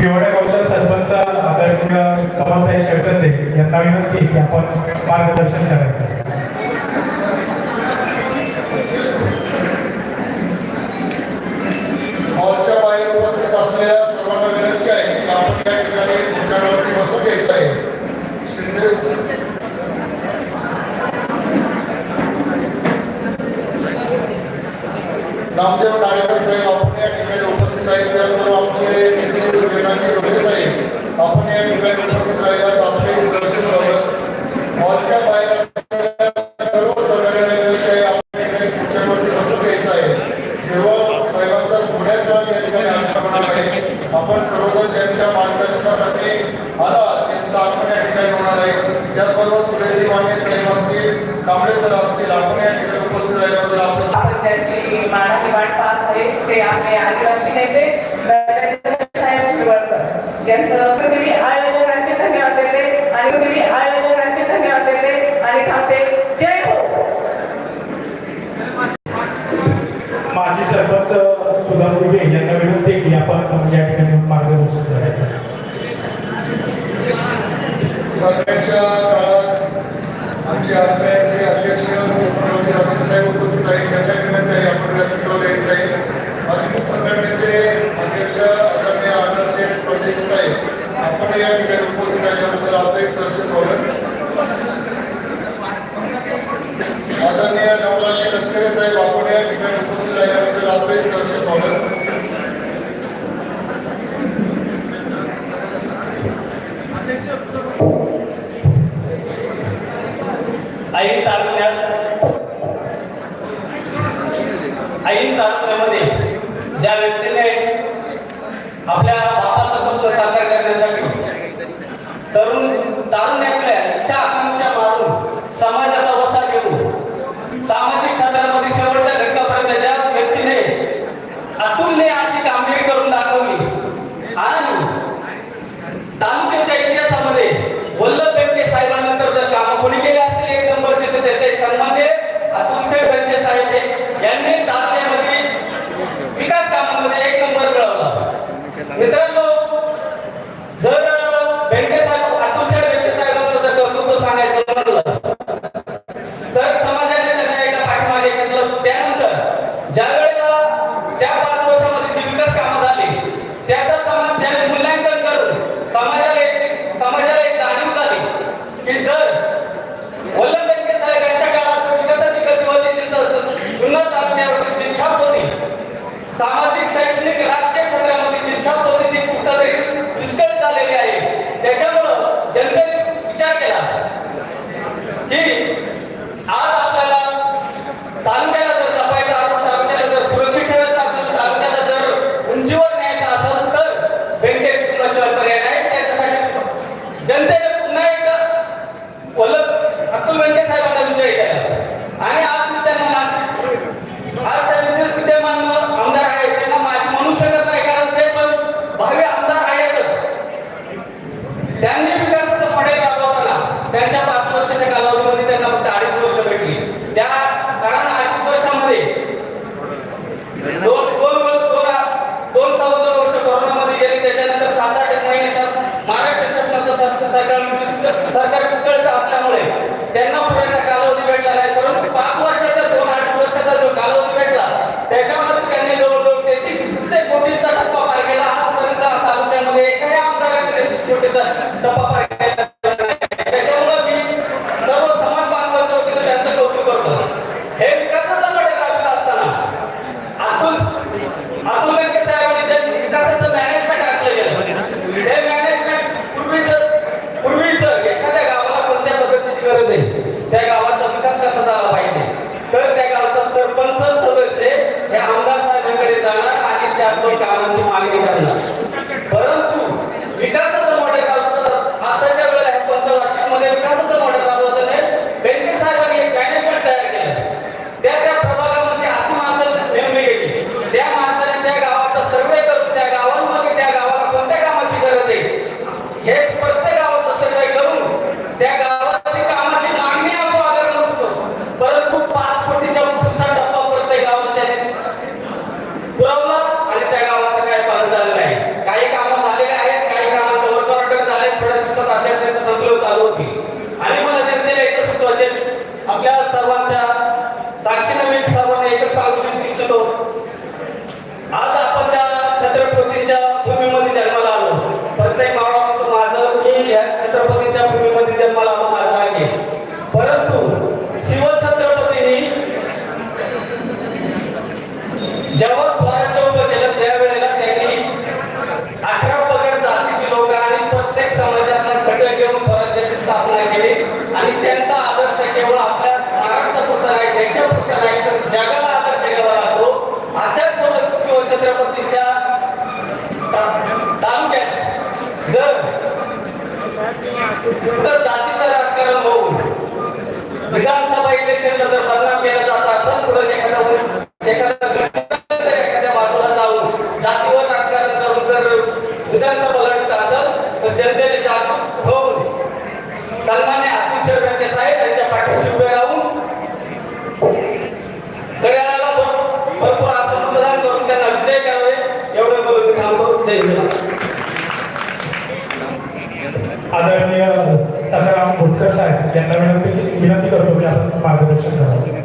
पिवळ्या गावच्या सरपंच आदरणीय कमलताई शेटकंदे यांना विनंती की आपण मार्गदर्शन करायचं. हॉलच्या बाहेर उपस्थित असलेल्या सर्वांना बसून घ्यायचं आहे. नामदेव नाळेकर साहेब आपण या ठिकाणी साहेब त्याचबरोबर आमचे आपण या ठिकाणी उपस्थित राहिलात आपले आहे जेव्हा साहेबांचा थोड्याच होणार आहे. आपण सर्वजण ज्यांच्या मार्गदर्शनासाठी आला त्यांचा आपण या होणार आहे. त्याचबरोबर सुरेशजी माने साहेब असतील कांबळे सर असतील आपण उपस्थित राहिल्याबद्दल आपण त्यांची मानाने वाट पाहत आहे. ते आपले आदिवासी नेते देते आणि देते आणि हो! माजी सरपंच सुधा यांना विनंती आपण आदरणीय नवरात्री लष्करे साहेब आपण या ठिकाणी उपस्थित राहिल्याबद्दल आपले सहर्ष स्वागत. Gracias.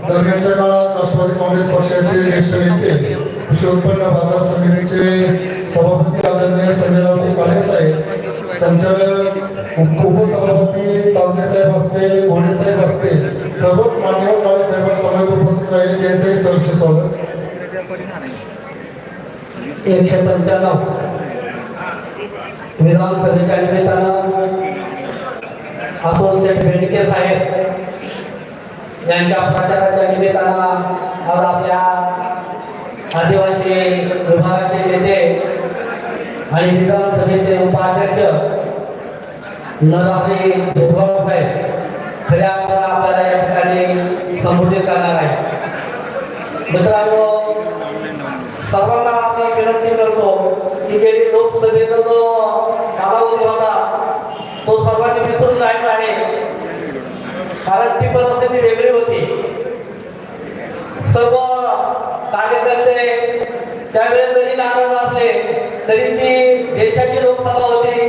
दरम्यानच्या काळात राष्ट्रवादी काँग्रेस पक्षाचे ज्येष्ठ नेते कृषी उत्पन्न बाजार समितीचे सभापती आदरणीय संजय राऊत काळे साहेब संचालक उपसभापती ताजने साहेब असतील घोडे साहेब असतील सर्वच मान्यवर काळे साहेबांसमोर उपस्थित राहिले. त्यांचंही सहर्ष स्वागत. एकशे पंच्याण्णव. विधानसभेच्या निमित्तानं अतुल शेठ भेंडके साहेब यांच्या प्रचाराच्या निमित्तानं आज आपल्या आदिवासी विभागाचे नेते आणि विधानसभेचे उपाध्यक्ष नरहरी भुजबळ साहेब खऱ्या अर्थानं आपल्याला या ठिकाणी संबोधित करणार आहे मित्रांनो सर्वांना आम्ही विनंती करतो की गेली लोकसभेचा जो कालावधी होता तो सर्वांनी विसरून जायचा आहे. कारण ती परिस्थिती वेगळी होती. सर्व कार्यकर्ते त्यावेळेस जरी नाराज असले तरी ती देशाची लोकसभा होती.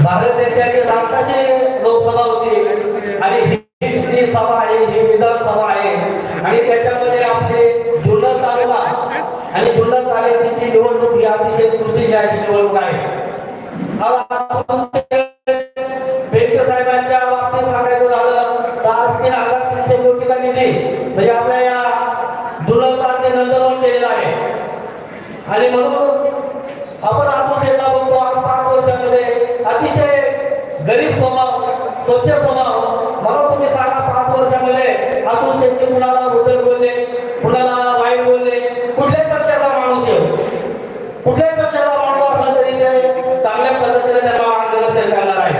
भारत देशाची राष्ट्राची लोकसभा होती. आणि ही जी सभा आहे ही विधानसभा आहे. आणि त्याच्यामध्ये आपले जुन्नर तालुका आणि जुन्नर तालुक्याची निवडणूक ही अतिशय कृषी अशी निवडणूक आहे आज आपण बेंके साहेबांच्या बाबतीत सांगायचं झालं तर आज तीन हजार तीनशे कोटीचा निधी म्हणजे आपल्या या जुन्नर तालुक्यात नंदनवन केलेला आहे आणि म्हणून आपण आत्मशेला बघतो आज पाच वर्षामध्ये अतिशय गरीब स्वभाव स्वच्छ स्वभाव मला तुम्ही सांगा पाच वर्षामध्ये अतुल शेट्टी कुणाला उद्धट बोलले कुणाला वाईट बोलले कुठल्याही पक्षाचा माणूस येऊ कुठल्याही पक्षाचा माणूस असला तरी ते चांगल्या पद्धतीने त्यांना मार्गदर्शन करणार आहे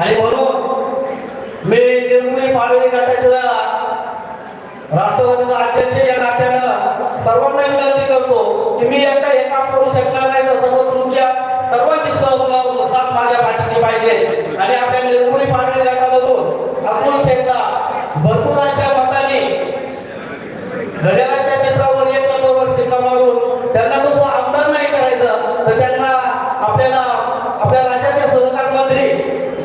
आणि म्हणून मी निर्मुळी पालवी गटाच्या राष्ट्रवादीचा अध्यक्ष या नात्यानं सर्वांना विनंती करतो की मी एकटा हे काम करू शकणार नाही तर सर्व तुमच्या सर्वांची सहभाग साथ माझ्या पाठीशी पाहिजे आणि आपल्या निर्मुळी पालवी गटामधून अतुल शेखदा भरपूर अशा मताने घड्याळाच्या चित्रावर एक नंबरवर शिक्का मारून त्यांना नुसतं आमदार नाही करायचा तर त्यांना आपल्याला आपल्या राज्याचे सहकार मंत्री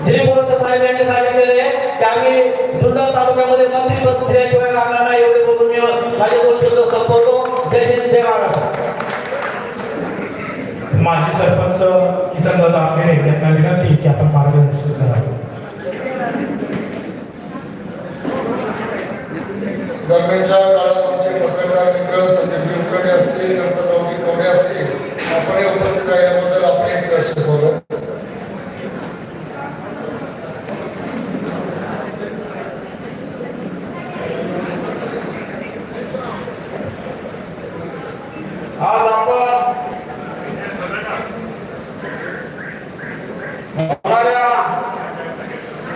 दिलीप वळसे साहेब यांनी सांगितलेले आहे की आम्ही जुन्नर तालुक्यामध्ये मंत्री बसल्याशिवाय राहणार नाही एवढे बोलून मी माझे दोन शब्द संपवतो. जय हिंद जय महाराष्ट्र. माजी सरपंच किसन दादा आंबेरे यांना विनंती की आपण मार्गदर्शन करावं. दरम्यानच्या काळात आमचे पत्रकार मित्र संदीप उकडे असतील गणपतरावजी कवडे असतील आपण उपस्थित राहिल्याबद्दल आपले सहर्ष स्वागत. आज आपण होणाऱ्या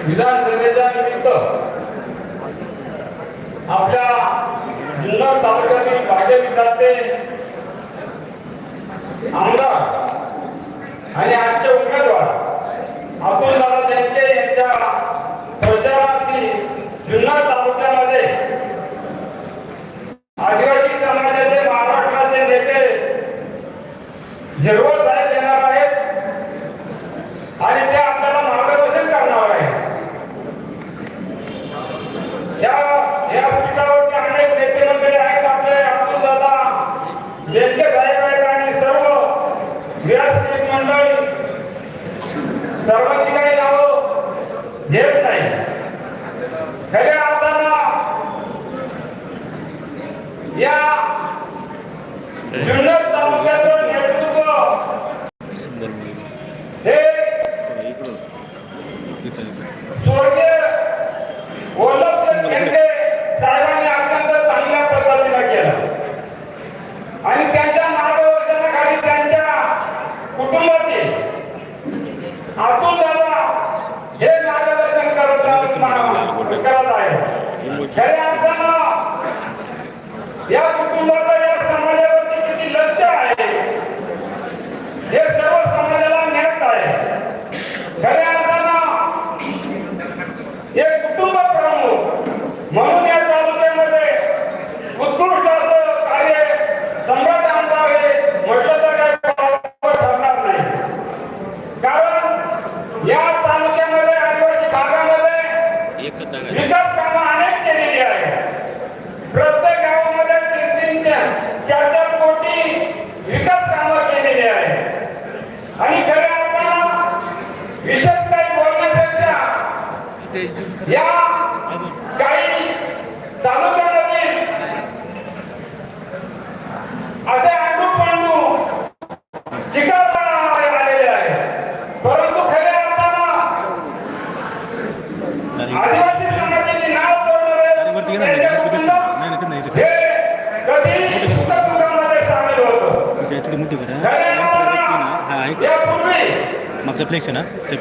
विधानसभेच्या निमित्त आपल्या जुन्नर तालुक्यातील भाग्य विद्यार्थी आमदार आणि आजचे उमेदवार अतुल दादा त्यांचे यांच्या प्रचारार्थी जुन्नर तालुक्यामध्ये आदिवासी समाजाचे महाराष्ट्राचे नेते झिरवळ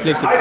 রিফ্লেক্স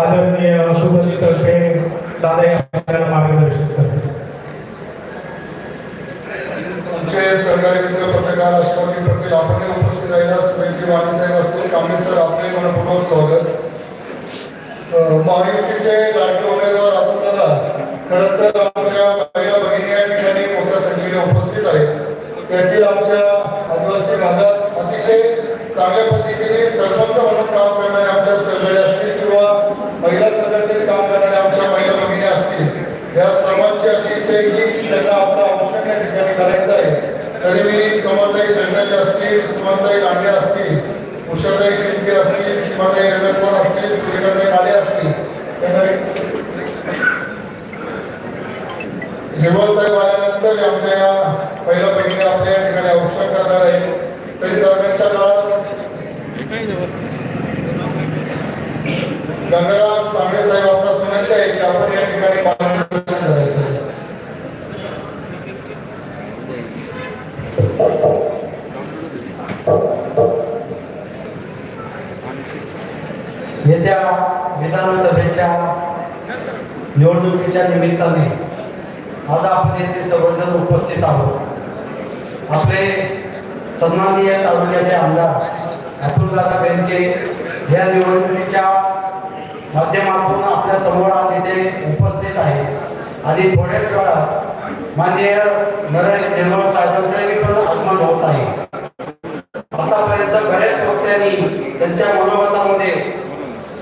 आदरणीय अतुलजी तर्फे दादा आपल्याला मार्गदर्शन करतात. आमचे सहकारी मित्र पत्रकार अशोकजी पटेल आपण उपस्थित राहिला. सुरेशजी वाणी साहेब असतील कांबळे सर आपले मनपूर्वक स्वागत. महायुतीचे लाडके उमेदवार आपण दादा. खरं तर आमच्या महिला भगिनी या ठिकाणी मोठ्या संख्येने उपस्थित आहेत. त्यातील आमच्या आदिवासी भागात अतिशय चांगल्या पद्धतीने सरपंच म्हणून काम करणारे आमच्या सहकारी असतील किंवा महिला संघटनेत काम करणाऱ्या आमच्या महिला भगिनी असतील. या सर्वांची अशी इच्छा आहे की त्यांना आपला औषध या ठिकाणी करायचं आहे. तरी मी कमलताई शेंडाचे असतील सुमनताई लांडे असतील उषाताई चिंके असतील सीमाताई रेणकवार असतील सुरेखाताई काळे असतील. हिरोसाहेब आल्यानंतर आमच्या या पहिल्या बहिणी आपल्या ठिकाणी औषध करणार आहे तरी दरम्यानच्या काळात गंगाराम स्वामी साहेब आपणास विनंती आहे की आपण या ठिकाणी मार्गदर्शन करायचं येत्या विधानसभेच्या निवडणुकीच्या निमित्ताने आज आपण येथे सर्वजण उपस्थित आहोत. आपले सन्माननीय तालुक्याचे आमदार अतुलदादा बेनके या निवडणुकीच्या माध्यमातून आपल्यासमोर आज इथे उपस्थित आहे. आणि थोड्याच वेळात माननीय नरेंद्र झिरवळ साहेबांचंही पण आगमन होत आहे. आतापर्यंत बऱ्याच वक्त्यांनी त्यांच्या मनोगतामध्ये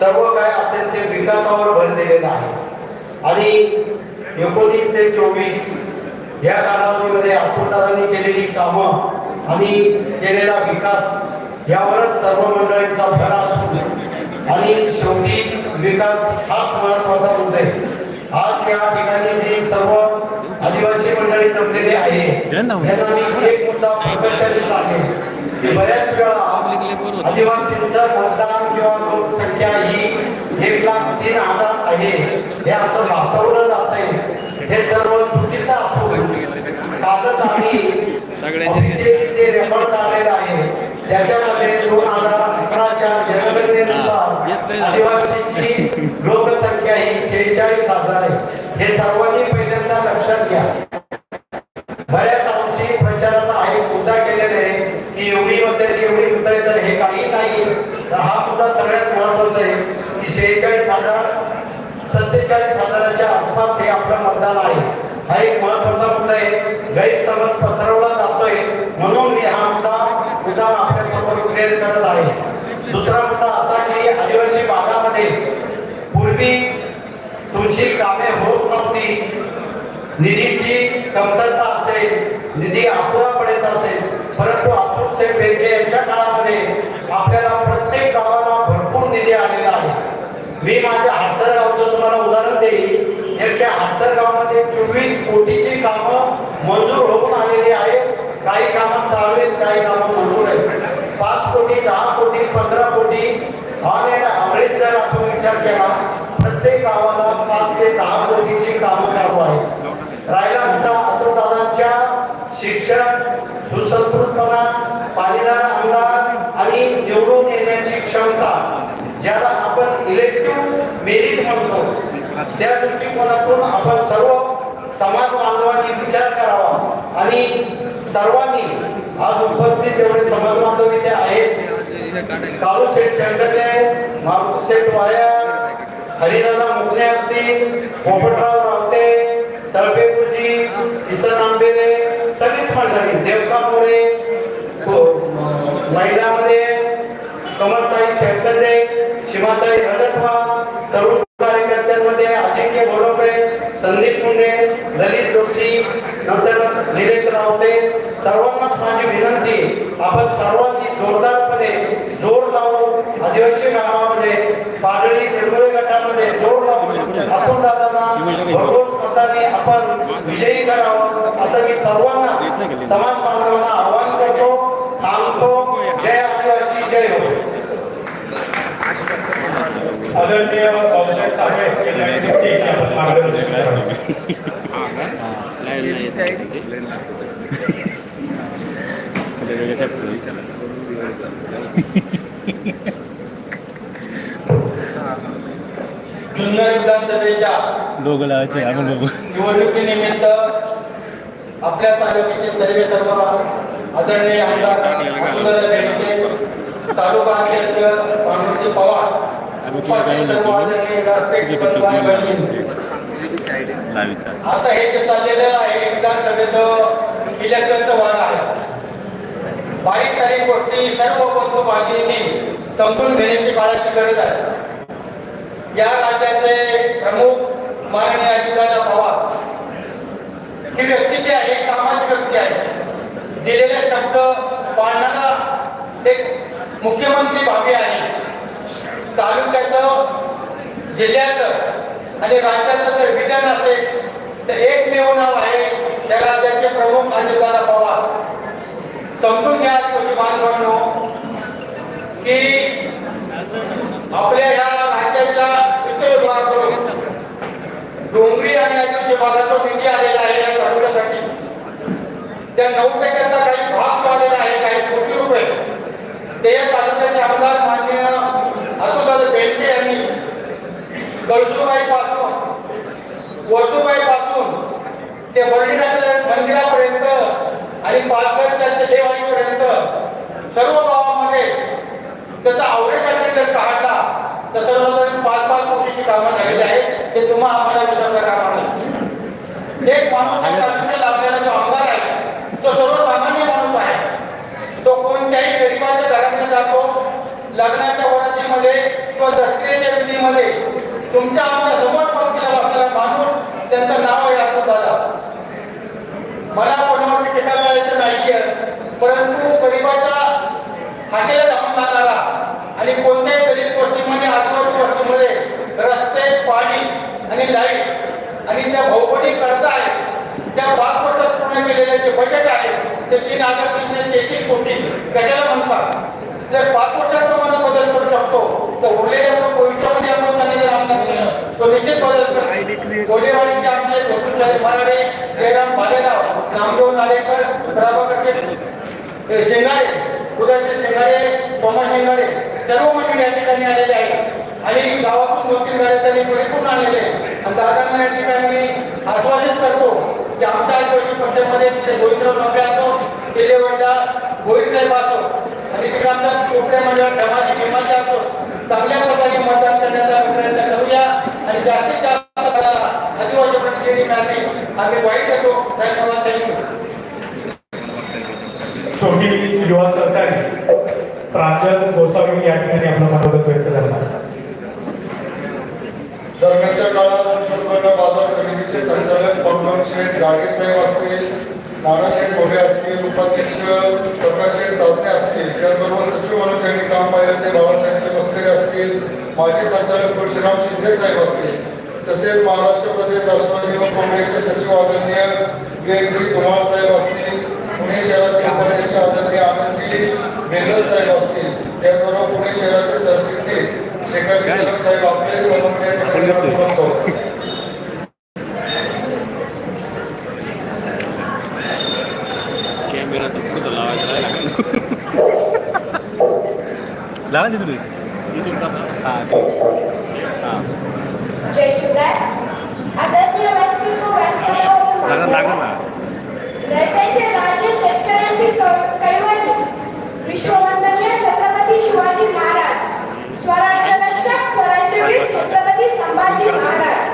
सर्व काय असेल ते विकासावर भर दिलेला आहे. आणि एकोणीस ते चोवीस या कालावधीमध्ये अतुलदादांनी केलेली कामं आणि केलेला विकास यावरच सर्व मंडळींचा भर असून आणि शेवटी विकास हाच महत्त्वाचा मुद्दा आहे. आज या ठिकाणी जी सर्व आदिवासी मंडळी जमलेली आहे त्यांना मी एक मुद्दा प्रकर्षाने सांगेन. की बऱ्याच वेळा आदिवासींचं मतदान किंवा लोकसंख्या ही एक लाख तीन हजार आहे हे असं भासवलं जात आहे. हे सर्व चुकीचं असून कालच आम्ही ऑफिशियली जे रेकॉर्ड काढलेलं आहे त्याच्यामध्ये दोन हजार अकराच्या जनगणनेनुसार आदिवासींची लोकसंख्या ही शेहेचाळीस हजार आहे. हे सर्वांनी पहिल्यांदा लक्षात घ्या. बऱ्याच अंशी प्रचाराचा आहे मुद्दा केलेला आहे की एवढी म्हणते एवढी तर हे काही नाही. तर हा मुद्दा सगळ्यात महत्त्वाचा आहे की शेहेचाळीस हजार सत्तेचाळीस हजाराच्या आसपास हे आपलं मतदान आहे. हा एक महत्त्वाचा मुद्दा आहे. गैरसमज पसरवला जातोय. म्हणून आपल्या करत आहे? दुसरा मुद्दा असा की आदिवासी भागामध्ये पूर्वी तुमची कामे होत नव्हती. निधीची कमतरता असेल निधी अपुरा पडत असेल परंतु अतुल साहेब बेंके यांच्या काळामध्ये आपल्याला प्रत्येक गावाला भरपूर निधी आलेला आहे. मी माझ्या हातसर गावचं तुम्हाला उदाहरण देईल एकट्या हातसर गावामध्ये चोवीस कोटीची कामं मंजूर होऊन आलेली आहेत. काही कामं चालू आहेत काही कामं मंजूर आहेत. पाच कोटी दहा कोटी पंधरा कोटी. ऑन अँड ॲव्हरेज जर आपण विचार केला प्रत्येक गावाला पाच ते दहा कोटीची कामं चालू आहेत. राहिला मुद्दा अतुलदादांच्या शिक्षण सुसंस्कृतपणा पाणीदार आमदार आणि निवडून येण्याची क्षमता ज्याला आपण इलेक्टिव्ह मेरिट म्हणतो. त्या दृष्टिकोनातून आपण सर्व समाज बांधवांनी विचार करावा आणि सर्वांनी आज उपस्थित एवढे समाज बांधव इथे आहेत काळू शेठ शंकते मारुती शेठ वाया हरिदादा मुकणे असतील पोपटराव रावते तळपे गुरुजी किसन आंबेरे सगळीच मंडळी देवका मोरे हो, महिलामध्ये कमलताई शेळकंदे शिमाताई रडटवा तरुण कार्यकर्त्यांमध्ये अजिंक्य बोरोपे संदीप मुंडे ललित जोशी नंतर निलेश रावते सर्वांनाच माझी विनंती आपण सर्वांनी जोरदारपणे जोर लावून आदिवासी गावामध्ये पाडळी निर्मळे गटामध्ये जोर लावून आपण दादांना भरघोस मताने आपण विजयी करावं असं मी सर्वांना समाज बांधवांना आवाहन करतो. थांबतो. जय आदिवासी जय हो. आदरणीय पावसाळ्यात साहेब यांना आपण मार्गदर्शन लोक लावायचे आपण बघू. निवडणुकीनिमित्त आपल्या तालुक्याचे सर्वे सर्व आदरणीय आमदार तालुका अध्यक्ष पार्वती पवार उपाध्यक्ष आता हे जे चाललेलं आहे विधानसभेचं इलेक्शनचं वार आहे. बारीक सारीक गोष्टी सर्व बंधू भगिनींनी समजून घेण्याची काळाची गरज आहे. या राज्याचे प्रमुख माननीय अजितदादा पवार ही व्यक्ती जी आहे कामाची व्यक्ती आहे दिलेले शब्द पाळणारा एक मुख्यमंत्री भावी आहे. तालुक्याचं जिल्ह्याचं आणि राज्याचं जर विजन असेल तर एकमेव नाव आहे त्या राज्याचे प्रमुख अजितदादा पवार समजून घ्या कृषी बांधवांनो की आपल्या या राज्याच्या वित्त विभागाकडून डोंगरी आणि आदिवासी भागाचा निधी आलेला आहे या तालुक्यासाठी त्या नऊ टक्क्याचा काही भाग जो आलेला आहे काही कोटी रुपये ते या तालुक्याचे आमदार माननीय अतुलदादा पासून यांनी पासून ते बर्डीनाथच्या मंदिरापर्यंत आणि पालघरच्या ते सर्व गावामध्ये त्याचा अवरेज आपण जर काढला तर सर्वजण पाच पाच कोटीची कामं झालेली आहेत. ते तुम्हा आम्हाला विसरता कामा नाही एक माणूस आपल्याला लाभलेला जो आमदार आहे तो सर्वसामान्य माणूस आहे. तो कोणत्याही गरिबाच्या घरामध्ये जातो लग्नाच्या वरातीमध्ये किंवा दसऱ्याच्या विधीमध्ये तुमच्या आमच्यासमोर पंक्तीला बसलेला माणूस त्यांचं नाव आहे झाला मला कोणावर टीका करायचं नाहीये परंतु गरीबाच्या हाकेला जाऊन जाणारा आणि कोणत्याही गरीब गोष्टीमध्ये आदिवासी गोष्टीमध्ये रस्ते पाणी आणि लाइट आणि ज्या भौगोलिक कर्ज आहे त्या पाच वर्षात पूर्ण केलेले जे बजेट आहे ते तीन हजार तीनशे तेहतीस कोटी कशाला म्हणतात? जर पाच वर्षात तो बदल करू शकतो. उरलेल्या भविष्यामध्ये आपण त्यांना जर आमदार केलं तो निश्चित बदल करतो गोलेवाडीचे आमचे गोकुळचारी महाराडे जयराम भालेराव नामदेव नाडेकर प्रभाकरचे शेंगाडे उदयचे शेंगाडे सोमा शेंगाडे सर्व मंडळी या ठिकाणी आलेले आहेत. आणि गावातून दोन तीन गाड्या त्यांनी परिपूर्ण आलेले. आणि दादांना या ठिकाणी मी आश्वासित करतो की आमच्या पट्ट्यामध्ये तिथे गोविंदराव बाबे असो केलेवडला गोविंदसाहेब असो आणि तिकडे आमच्या कोपड्या मंडळ धमाजी किंमत असो चांगल्या प्रकारे मतदान करण्याचा प्रयत्न करूया. आणि जास्तीत जास्त आदिवासी प्रतिनिधी मिळाली. आम्ही वाईट येतो धन्यवाद. थँक्यू शेवटी युवा सहकारी प्रांजल गोसावी या ठिकाणी आपलं मनोगत व्यक्त करणार दरम्यानच्या काळात उत्पन्न बाजार समितीचे संचालक पंकज शेठ गाडगे साहेब असतील. नानाशेठ घोडे असतील उपाध्यक्ष प्रकाश शेठ ताजणे असतील त्याचबरोबर सचिव म्हणून त्यांनी काम पाहिलं ते बाळासाहेब बसलेले असतील माजी संचालक तुळशीराम शिंदे साहेब असतील तसेच महाराष्ट्र प्रदेश राष्ट्रवादी काँग्रेसचे सचिव आदरणीय विवेकजी धुमाळ साहेब असतील पुणे शहराचे उपाध्यक्ष आदरणीय आनंदजी बेगल साहेब असतील त्याचबरोबर पुणे शहराचे सरचिटणीस शेखर साहेब आपले समन साहेब आणि कॅमेरा तर पुढं लावायचा राहिला लावायचे तुम्ही हां. हां लागणार लागणार ना शिवाजी महाराज. स्वराज्य रक्षक स्वराज्यवीर छत्रपती संभाजी महाराज.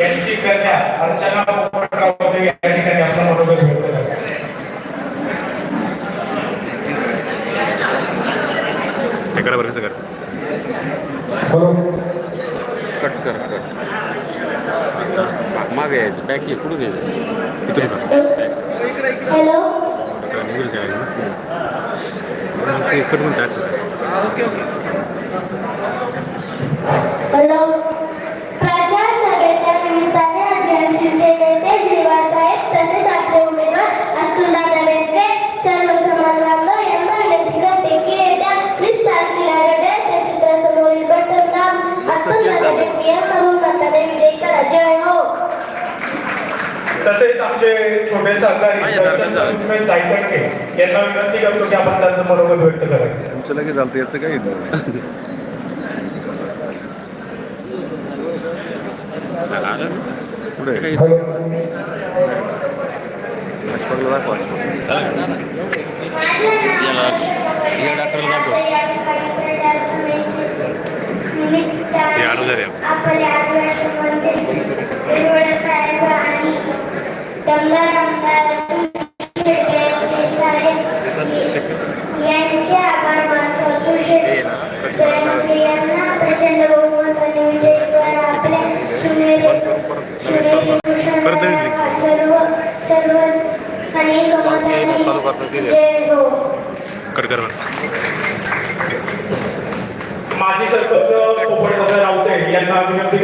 यांची कन्या अर्चना पोपटराव या ठिकाणी आपल्या मनोगत व्यक्त करतात. बरं कसं करतो कट कर कट. मागे यायचं. बॅक ये कुठून यायचं? इथून हॅलो? इकडे ओके ओके. विनंती करतो की आपण त्यांचं मनोगत व्यक्त करायचं. तुमचं लगेच चालतं याचं काही पुढे हो. आश्वाला माझी सरपंच माझे राऊते यांना विनंती